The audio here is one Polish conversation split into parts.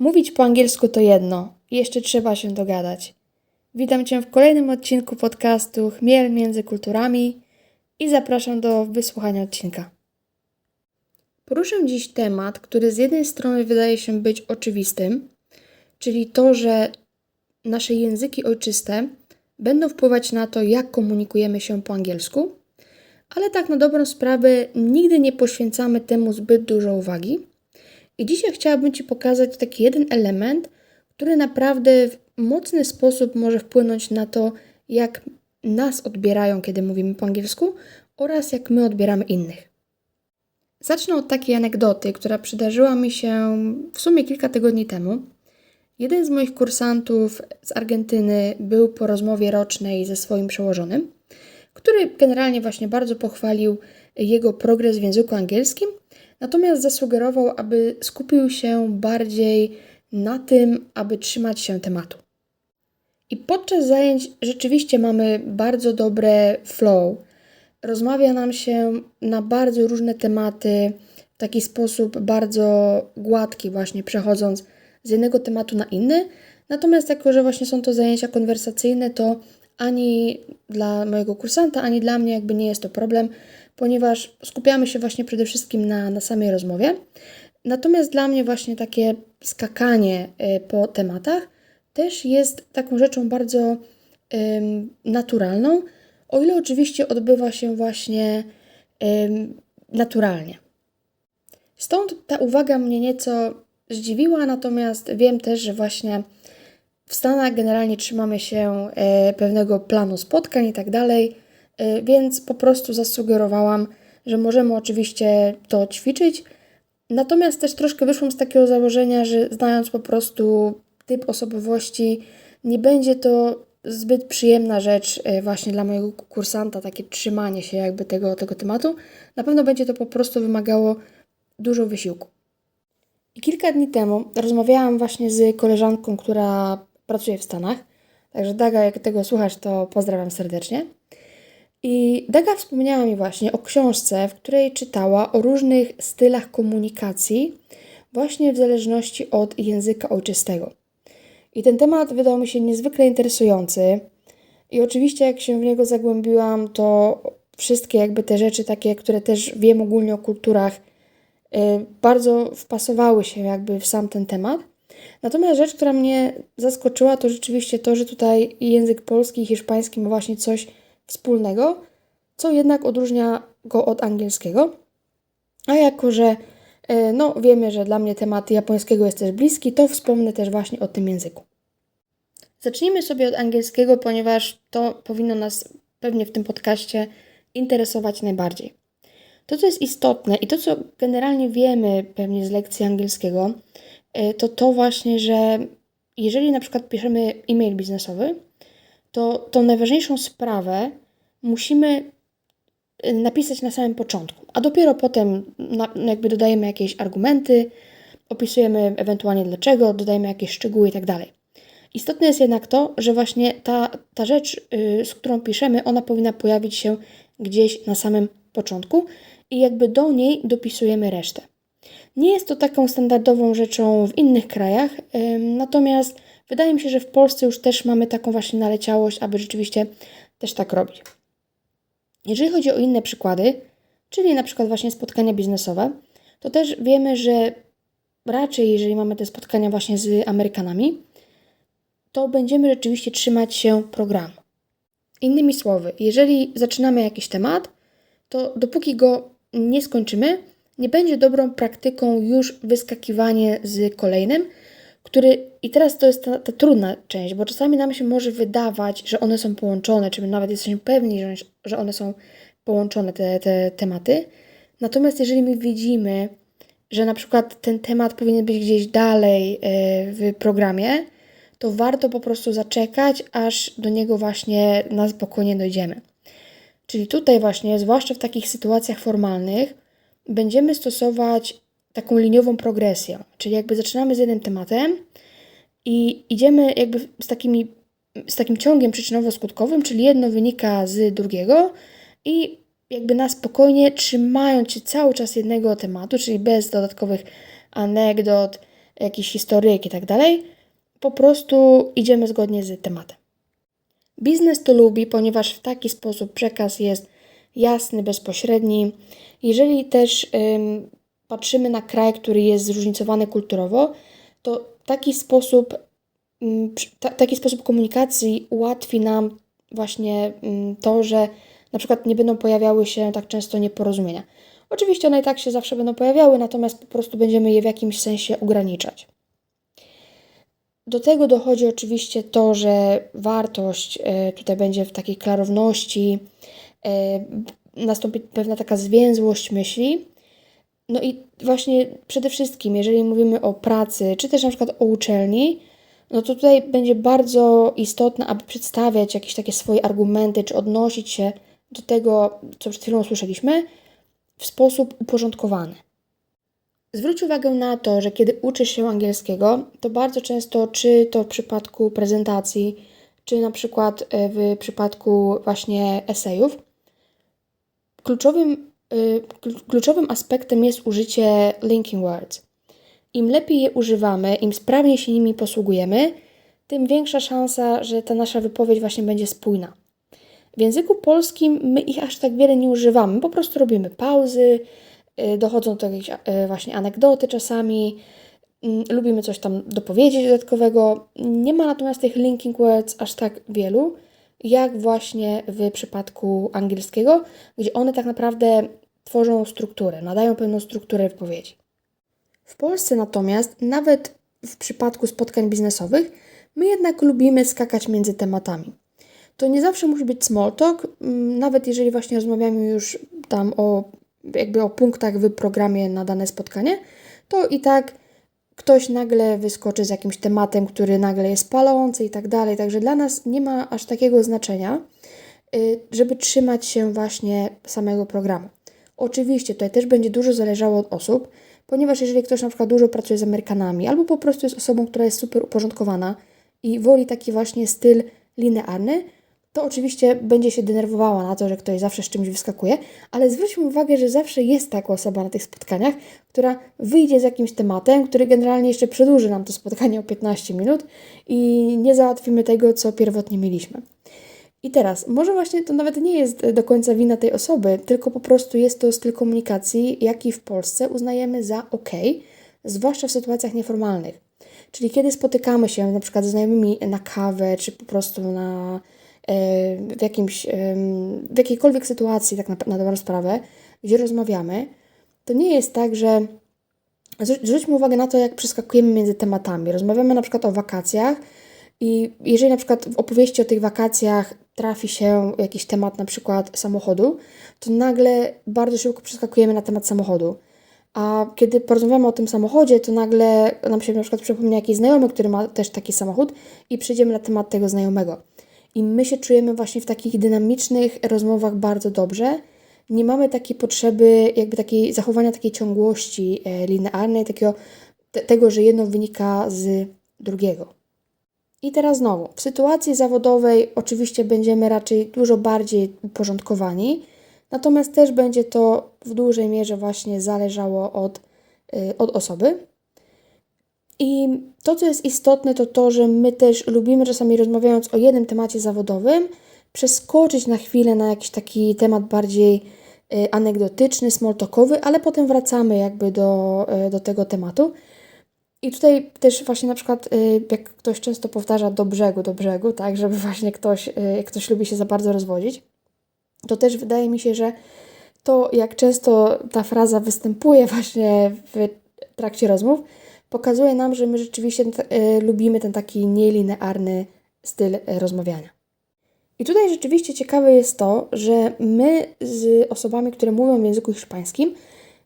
Mówić po angielsku to jedno, jeszcze trzeba się dogadać. Witam Cię w kolejnym odcinku podcastu Chmiel między kulturami i zapraszam do wysłuchania odcinka. Poruszę dziś temat, który z jednej strony wydaje się być oczywistym, czyli to, że nasze języki ojczyste będą wpływać na to, jak komunikujemy się po angielsku, ale tak na dobrą sprawę nigdy nie poświęcamy temu zbyt dużo uwagi. I dzisiaj chciałabym Ci pokazać taki jeden element, który naprawdę w mocny sposób może wpłynąć na to, jak nas odbierają, kiedy mówimy po angielsku, oraz jak my odbieramy innych. Zacznę od takiej anegdoty, która przydarzyła mi się w sumie kilka tygodni temu. Jeden z moich kursantów z Argentyny był po rozmowie rocznej ze swoim przełożonym, który generalnie właśnie bardzo pochwalił jego progres w języku angielskim, natomiast zasugerował, aby skupił się bardziej na tym, aby trzymać się tematu. I podczas zajęć rzeczywiście mamy bardzo dobre flow. Rozmawia nam się na bardzo różne tematy w taki sposób bardzo gładki, właśnie przechodząc z jednego tematu na inny. Natomiast jako, że właśnie są to zajęcia konwersacyjne, to ani dla mojego kursanta, ani dla mnie jakby nie jest to problem, ponieważ skupiamy się właśnie przede wszystkim na, na samej rozmowie. Natomiast dla mnie właśnie takie skakanie y, po tematach też jest taką rzeczą bardzo naturalną, o ile oczywiście odbywa się właśnie naturalnie. Stąd ta uwaga mnie nieco zdziwiła, natomiast wiem też, że właśnie w Stanach generalnie trzymamy się e, pewnego planu spotkań i tak dalej, e, więc po prostu zasugerowałam, że możemy oczywiście to ćwiczyć. Natomiast też troszkę wyszłam z takiego założenia, że znając po prostu typ osobowości, nie będzie to zbyt przyjemna rzecz e, właśnie dla mojego kursanta, takie trzymanie się jakby tego, tego tematu. Na pewno będzie to po prostu wymagało dużo wysiłku. I kilka dni temu rozmawiałam właśnie z koleżanką, która pracuje w Stanach. Także Daga, jak tego słuchasz, to pozdrawiam serdecznie. I Daga wspomniała mi właśnie o książce, w której czytała o różnych stylach komunikacji, właśnie w zależności od języka ojczystego. I ten temat wydał mi się niezwykle interesujący. I oczywiście, jak się w niego zagłębiłam, to wszystkie jakby te rzeczy takie, które też wiem ogólnie o kulturach, y, bardzo wpasowały się jakby w sam ten temat. Natomiast rzecz, która mnie zaskoczyła, to rzeczywiście to, że tutaj język polski i hiszpański ma właśnie coś wspólnego, co jednak odróżnia go od angielskiego. A jako, że e, no, wiemy, że dla mnie temat japońskiego jest też bliski, to wspomnę też właśnie o tym języku. Zacznijmy sobie od angielskiego, ponieważ to powinno nas pewnie w tym podcaście interesować najbardziej. To, co jest istotne i to, co generalnie wiemy pewnie z lekcji angielskiego, E, to to właśnie, że jeżeli na przykład piszemy e-mail biznesowy, to tą najważniejszą sprawę musimy e, napisać na samym początku, a dopiero potem na, jakby dodajemy jakieś argumenty, opisujemy ewentualnie dlaczego, dodajemy jakieś szczegóły i tak. Istotne jest jednak to, że właśnie ta, ta rzecz, yy, z którą piszemy, ona powinna pojawić się gdzieś na samym początku i jakby do niej dopisujemy resztę. Nie jest to taką standardową rzeczą w innych krajach, natomiast wydaje mi się, że w Polsce już też mamy taką właśnie naleciałość, aby rzeczywiście też tak robić. Jeżeli chodzi o inne przykłady, czyli na przykład właśnie spotkania biznesowe, to też wiemy, że raczej jeżeli mamy te spotkania właśnie z Amerykanami, to będziemy rzeczywiście trzymać się programu. Innymi słowy, jeżeli zaczynamy jakiś temat, to dopóki go nie skończymy, nie będzie dobrą praktyką już wyskakiwanie z kolejnym, który, i teraz to jest ta, ta, trudna część, bo czasami nam się może wydawać, że one są połączone, czy my nawet jesteśmy pewni, że, że one są połączone, te, te tematy. Natomiast jeżeli my widzimy, że na przykład ten temat powinien być gdzieś dalej e, w programie, to warto po prostu zaczekać, aż do niego właśnie na spokojnie dojdziemy. Czyli tutaj właśnie, zwłaszcza w takich sytuacjach formalnych, będziemy stosować taką liniową progresję, czyli jakby zaczynamy z jednym tematem i idziemy jakby z, takimi, z takim ciągiem przyczynowo-skutkowym, czyli jedno wynika z drugiego i jakby na spokojnie trzymając się cały czas jednego tematu, czyli bez dodatkowych anegdot, jakiś historyk i tak dalej. Po prostu idziemy zgodnie z tematem. Biznes to lubi, ponieważ w taki sposób przekaz jest jasny, bezpośredni. Jeżeli też patrzymy na kraj, który jest zróżnicowany kulturowo, to taki sposób, ta, taki sposób komunikacji ułatwi nam właśnie ym, to, że na przykład nie będą pojawiały się tak często nieporozumienia. Oczywiście one i tak się zawsze będą pojawiały, natomiast po prostu będziemy je w jakimś sensie ograniczać. Do tego dochodzi oczywiście to, że wartość e, tutaj będzie w takiej klarowności, e, nastąpi pewna taka zwięzłość myśli. No i właśnie przede wszystkim, jeżeli mówimy o pracy, czy też na przykład o uczelni, no to tutaj będzie bardzo istotne, aby przedstawiać jakieś takie swoje argumenty, czy odnosić się do tego, co przed chwilą słyszeliśmy, w sposób uporządkowany. Zwróć uwagę na to, że kiedy uczysz się angielskiego, to bardzo często, czy to w przypadku prezentacji, czy na przykład e, w przypadku właśnie esejów, kluczowym, kluczowym aspektem jest użycie linking words. Im lepiej je używamy, im sprawniej się nimi posługujemy, tym większa szansa, że ta nasza wypowiedź właśnie będzie spójna. W języku polskim my ich aż tak wiele nie używamy, po prostu robimy pauzy, y, dochodzą do jakiejś y, właśnie anegdoty czasami, mm, lubimy coś tam dopowiedzieć dodatkowego. Nie ma natomiast tych linking words aż tak wielu, jak właśnie w przypadku angielskiego, gdzie one tak naprawdę tworzą strukturę, nadają pewną strukturę wypowiedzi. W Polsce natomiast, nawet w przypadku spotkań biznesowych, my jednak lubimy skakać między tematami to nie zawsze musi być small talk, mm, nawet jeżeli właśnie rozmawiamy już tam o jakby o punktach w programie na dane spotkanie, to i tak ktoś nagle wyskoczy z jakimś tematem, który nagle jest palący i tak dalej. Także dla nas nie ma aż takiego znaczenia, y, żeby trzymać się właśnie samego programu. Oczywiście tutaj też będzie dużo zależało od osób, ponieważ jeżeli ktoś na przykład dużo pracuje z Amerykanami, albo po prostu jest osobą, która jest super uporządkowana i woli taki właśnie styl linearny, to oczywiście będzie się denerwowała na to, że ktoś zawsze z czymś wyskakuje, ale zwróćmy uwagę, że zawsze jest taka osoba na tych spotkaniach, która wyjdzie z jakimś tematem, który generalnie jeszcze przedłuży nam to spotkanie o 15 minut i nie załatwimy tego, co pierwotnie mieliśmy. I teraz, może właśnie to nawet nie jest do końca wina tej osoby, tylko po prostu jest to styl komunikacji, jaki w Polsce uznajemy za ok, zwłaszcza w sytuacjach nieformalnych. Czyli kiedy spotykamy się na przykład ze znajomymi na kawę, czy po prostu na w, jakimś, w jakiejkolwiek sytuacji, tak na, na dobrą sprawę, gdzie rozmawiamy, to nie jest tak, że zwróćmy uwagę na to, jak przeskakujemy między tematami. Rozmawiamy na przykład o wakacjach i jeżeli na przykład w opowieści o tych wakacjach trafi się jakiś temat na przykład samochodu, to nagle bardzo szybko przeskakujemy na temat samochodu. A kiedy porozmawiamy o tym samochodzie, to nagle nam się na przykład przypomni jakiś znajomy, który ma też taki samochód i przejdziemy na temat tego znajomego. I my się czujemy właśnie w takich dynamicznych rozmowach bardzo dobrze. Nie mamy takiej potrzeby, jakby takiej zachowania takiej ciągłości e, linearnej, takiego, te, tego, że jedno wynika z drugiego. I teraz znowu, w sytuacji zawodowej oczywiście będziemy raczej dużo bardziej uporządkowani, natomiast też będzie to w dużej mierze właśnie zależało od, e, od osoby. I to, co jest istotne, to to, że my też lubimy czasami rozmawiając o jednym temacie zawodowym, przeskoczyć na chwilę na jakiś taki temat bardziej y, anegdotyczny, smoltokowy, ale potem wracamy jakby do, y, do tego tematu. I tutaj też właśnie na przykład, y, jak ktoś często powtarza do brzegu, do brzegu, tak, żeby właśnie ktoś, jak ktoś lubi się za bardzo rozwodzić, to też wydaje mi się, że to, jak często ta fraza występuje właśnie w trakcie rozmów, pokazuje nam, że my rzeczywiście e, lubimy ten taki nielinearny styl rozmawiania. I tutaj rzeczywiście ciekawe jest to, że my z osobami, które mówią w języku hiszpańskim,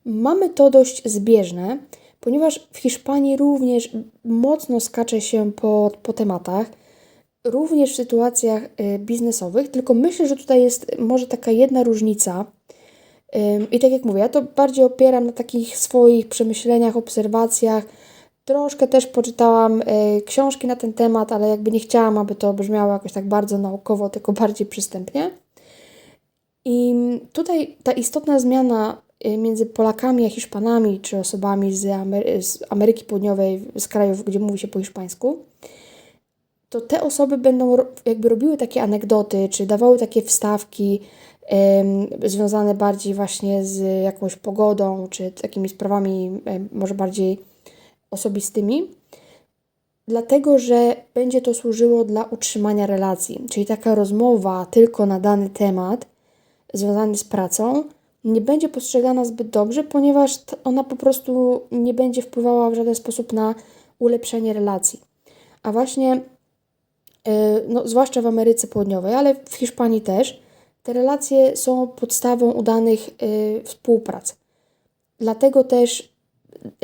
mamy to dość zbieżne, ponieważ w Hiszpanii również mocno skacze się po, po tematach, również w sytuacjach e, biznesowych, tylko myślę, że tutaj jest może taka jedna różnica. I tak jak mówię, ja to bardziej opieram na takich swoich przemyśleniach, obserwacjach, Troszkę też poczytałam y, książki na ten temat, ale jakby nie chciałam, aby to brzmiało jakoś tak bardzo naukowo, tylko bardziej przystępnie. I tutaj ta istotna zmiana y, między Polakami a Hiszpanami, czy osobami z, Amery z Ameryki Południowej, z krajów, gdzie mówi się po hiszpańsku, to te osoby będą jakby robiły takie anegdoty, czy dawały takie wstawki związane bardziej właśnie z jakąś pogodą, czy takimi sprawami może bardziej osobistymi, dlatego że będzie to służyło dla utrzymania relacji. Czyli taka rozmowa tylko na dany temat związany z pracą nie będzie postrzegana zbyt dobrze, ponieważ ona po prostu nie będzie wpływała w żaden sposób na ulepszenie relacji. A właśnie E, no, zwłaszcza w Ameryce Południowej, ale w Hiszpanii też, te relacje są podstawą udanych y, współprac. Dlatego też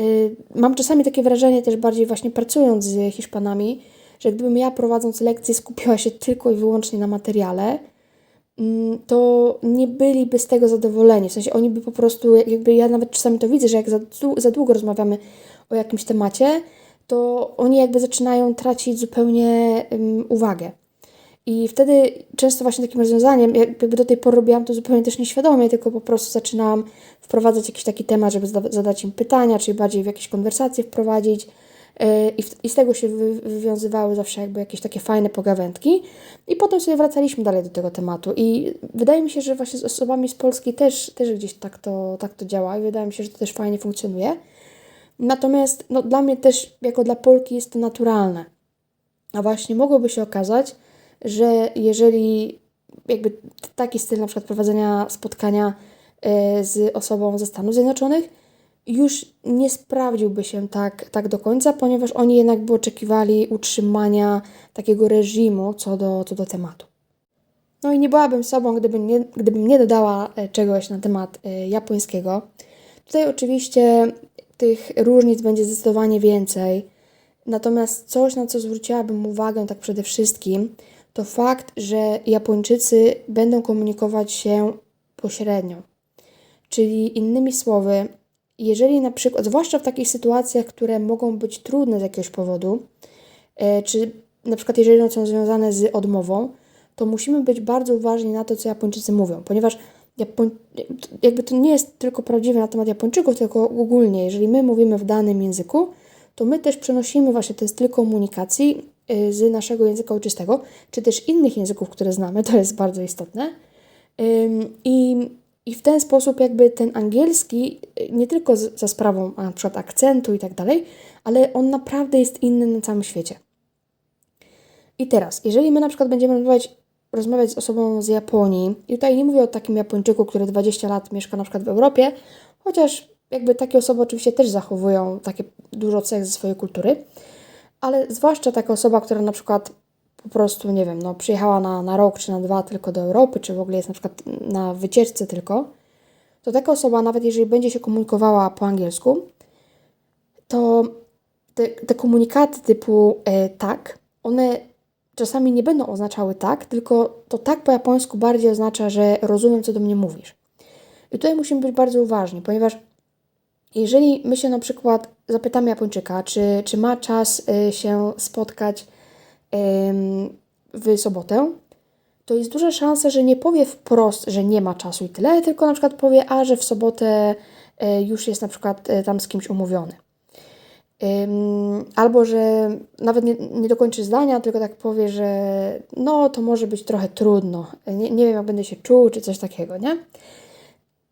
y, mam czasami takie wrażenie, też bardziej właśnie pracując z Hiszpanami, że gdybym ja prowadząc lekcje skupiła się tylko i wyłącznie na materiale, to nie byliby z tego zadowoleni. W sensie oni by po prostu, jakby ja nawet czasami to widzę, że jak za, za długo rozmawiamy o jakimś temacie, to oni jakby zaczynają tracić zupełnie um, uwagę. I wtedy często właśnie takim rozwiązaniem, jakby do tej pory robiłam to zupełnie też nieświadomie, tylko po prostu zaczynałam wprowadzać jakiś taki temat, żeby zadać im pytania, czyli bardziej w jakieś konwersacje wprowadzić. E, I, w, I, z tego się wy, wywiązywały zawsze jakby jakieś takie fajne pogawędki. I potem sobie wracaliśmy dalej do tego tematu. I wydaje mi się, że właśnie z osobami z Polski też, też gdzieś tak to, tak to działa i wydaje mi się, że to też fajnie funkcjonuje. Natomiast no, dla mnie też, jako dla Polki, jest to naturalne. A właśnie mogłoby się okazać, że jeżeli jakby taki styl na przykład prowadzenia spotkania e, z osobą ze Stanów Zjednoczonych już nie sprawdziłby się tak, tak do końca, ponieważ oni jednak by oczekiwali utrzymania takiego reżimu co do, co do tematu. No i nie byłabym sobą, gdybym nie, gdybym nie dodała e, czegoś na temat e, japońskiego. Tutaj oczywiście tych różnic będzie zdecydowanie więcej. Natomiast coś, na co zwróciłabym uwagę tak przede wszystkim, to fakt, że Japończycy będą komunikować się pośrednio. Czyli innymi słowy, jeżeli na przykład, zwłaszcza w takich sytuacjach, które mogą być trudne z jakiegoś powodu, e, czy na przykład jeżeli one są związane z odmową, to musimy być bardzo uważni na to, co Japończycy mówią, ponieważ Japoń... jakby to nie jest tylko prawdziwe na temat Japończyków, tylko ogólnie, jeżeli my mówimy w danym języku, to my też przenosimy właśnie ten styl komunikacji y, z naszego języka ojczystego, czy też innych języków, które znamy, to jest bardzo istotne. I, i w ten sposób jakby ten angielski, y, nie tylko za sprawą na przykład akcentu i tak dalej, ale on naprawdę jest inny na całym świecie. I teraz, jeżeli my na przykład będziemy rozmawiać rozmawiać z osobą z Japonii, i tutaj nie mówię o takim Japończyku, który 20 lat mieszka na przykład w Europie, chociaż jakby takie osoby oczywiście też zachowują takie dużo cech ze swojej kultury, ale zwłaszcza taka osoba, która na przykład po prostu, nie wiem, no, przyjechała na, na rok czy na dwa tylko do Europy, czy w ogóle jest na przykład na wycieczce tylko, to taka osoba, nawet jeżeli będzie się komunikowała po angielsku, to te, te komunikaty typu e, tak, one czasami nie będą oznaczały tak, tylko to tak po japońsku bardziej oznacza, że rozumiem, co do mnie mówisz. I tutaj musimy być bardzo uważni, ponieważ jeżeli my się na przykład zapytamy Japończyka, czy, czy ma czas y, się spotkać w sobotę, to jest duża szansa, że nie powie wprost, że nie ma czasu i tyle, tylko na przykład powie, a że w sobotę y, już jest na przykład y, tam z kimś umówiony. Albo, że nawet nie, nie dokończy zdania, tylko tak powie, że no to może być trochę trudno, nie, nie wiem jak będę się czuł, czy coś takiego, nie?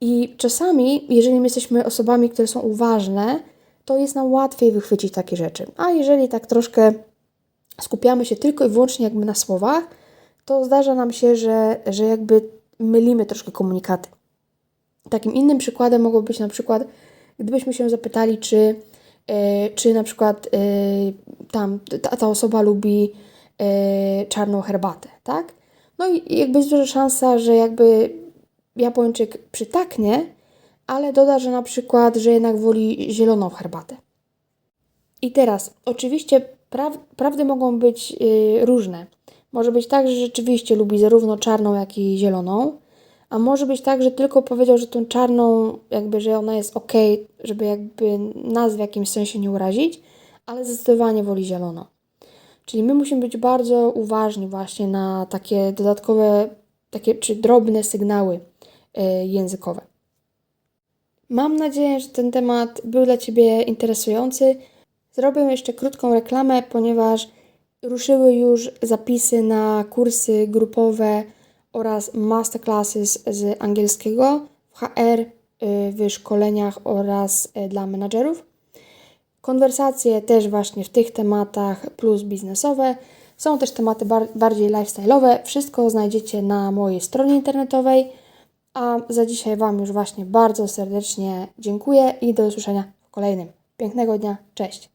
I czasami, jeżeli my jesteśmy osobami, które są uważne, to jest nam łatwiej wychwycić takie rzeczy. A jeżeli tak troszkę skupiamy się tylko i wyłącznie jakby na słowach, to zdarza nam się, że, że jakby mylimy troszkę komunikaty. Takim innym przykładem mogło być na przykład, gdybyśmy się zapytali, czy E, czy na przykład e, tam ta, ta osoba lubi e, czarną herbatę, tak? No i jakby jest duża szansa, że jakby Japończyk przytaknie, ale doda, że na przykład, że jednak woli zieloną herbatę. I teraz, oczywiście praw, prawdy mogą być różne. Może być tak, że rzeczywiście lubi zarówno czarną, jak i zieloną, a może być tak, że tylko powiedział, że tą czarną, jakby, że ona jest ok, żeby jakby nas w jakimś sensie nie urazić, ale zdecydowanie woli zielono. Czyli my musimy być bardzo uważni właśnie na takie dodatkowe, takie czy drobne sygnały y, językowe. Mam nadzieję, że ten temat był dla Ciebie interesujący. Zrobię jeszcze krótką reklamę, ponieważ ruszyły już zapisy na kursy grupowe oraz masterclasses z angielskiego w HR, y, w szkoleniach oraz y, dla menadżerów. Konwersacje też właśnie w tych tematach plus biznesowe. Są też tematy bar- bardziej lifestyle'owe. Wszystko znajdziecie na mojej stronie internetowej. A za dzisiaj Wam już właśnie bardzo serdecznie dziękuję i do usłyszenia w kolejnym. Pięknego dnia, cześć!